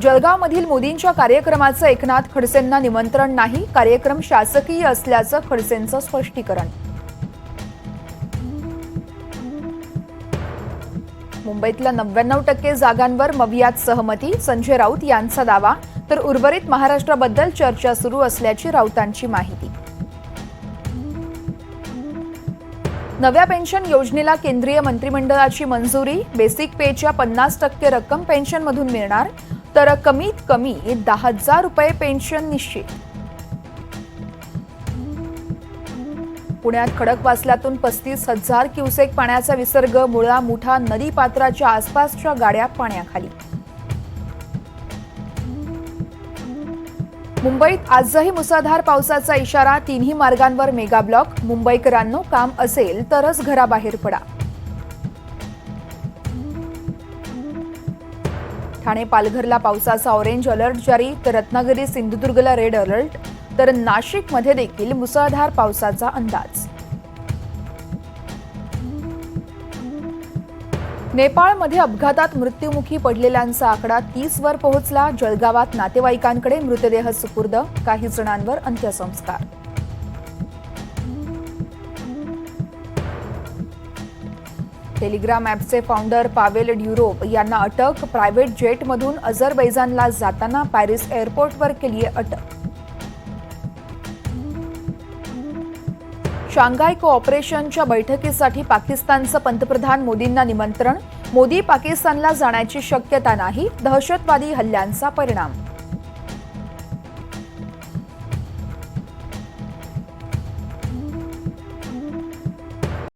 जळगावमधील मोदींच्या कार्यक्रमाचं एकनाथ खडसेंना निमंत्रण नाही कार्यक्रम शासकीय असल्याचं खडसेंचं स्पष्टीकरण. मुंबईतल्या नव्याण्णव टक्के जागांवर मवियात सहमती संजय राऊत यांचा दावा तर उर्वरित महाराष्ट्राबद्दल चर्चा सुरू असल्याची राऊतांची माहिती. नव्या पेन्शन योजनेला केंद्रीय मंत्रिमंडळाची मंजुरी बेसिक पेच्या पन्नास टक्के रक्कम पेन्शनमधून मिळणार तर कमीत कमी दहा हजार रुपये पेन्शन निश्चित. पुण्यात खडकवासल्यातून पस्तीस हजार क्युसेक पाण्याचा विसर्ग मुळा मुठा नदी पात्राच्या आसपासच्या गाड्या पाण्याखाली. मुंबईत आजही मुसळधार पावसाचा इशारा तिन्ही मार्गांवर मेगा ब्लॉक मुंबईकरांनो काम असेल तरच घराबाहेर पडा. ठाणे पालघरला पावसाचा ऑरेंज अलर्ट जारी तर रत्नागिरी सिंधुदुर्गला रेड अलर्ट तर नाशिकमध्ये देखील मुसळधार पावसाचा अंदाज. नेपाळमध्ये अपघातात मृत्युमुखी पडलेल्यांचा आकडा तीस वर पोहोचला. जळगावात नातेवाईकांकडे मृतदेह सुपूर्द काही जणांवर अंत्यसंस्कार. टेलिग्राम ॲपचे फाउंडर पावेल ड्युरोप यांना अटक. प्रायव्हेट जेटमधून अझरबैजानला जाताना पॅरिस एअरपोर्टवर केली आहे अटक. शांघाय कोऑपरेशनच्या बैठकीसाठी पाकिस्तानचं पंतप्रधान मोदींना निमंत्रण. मोदी पाकिस्तानला जाण्याची शक्यता नाही. दहशतवादी हल्ल्यांचा परिणाम.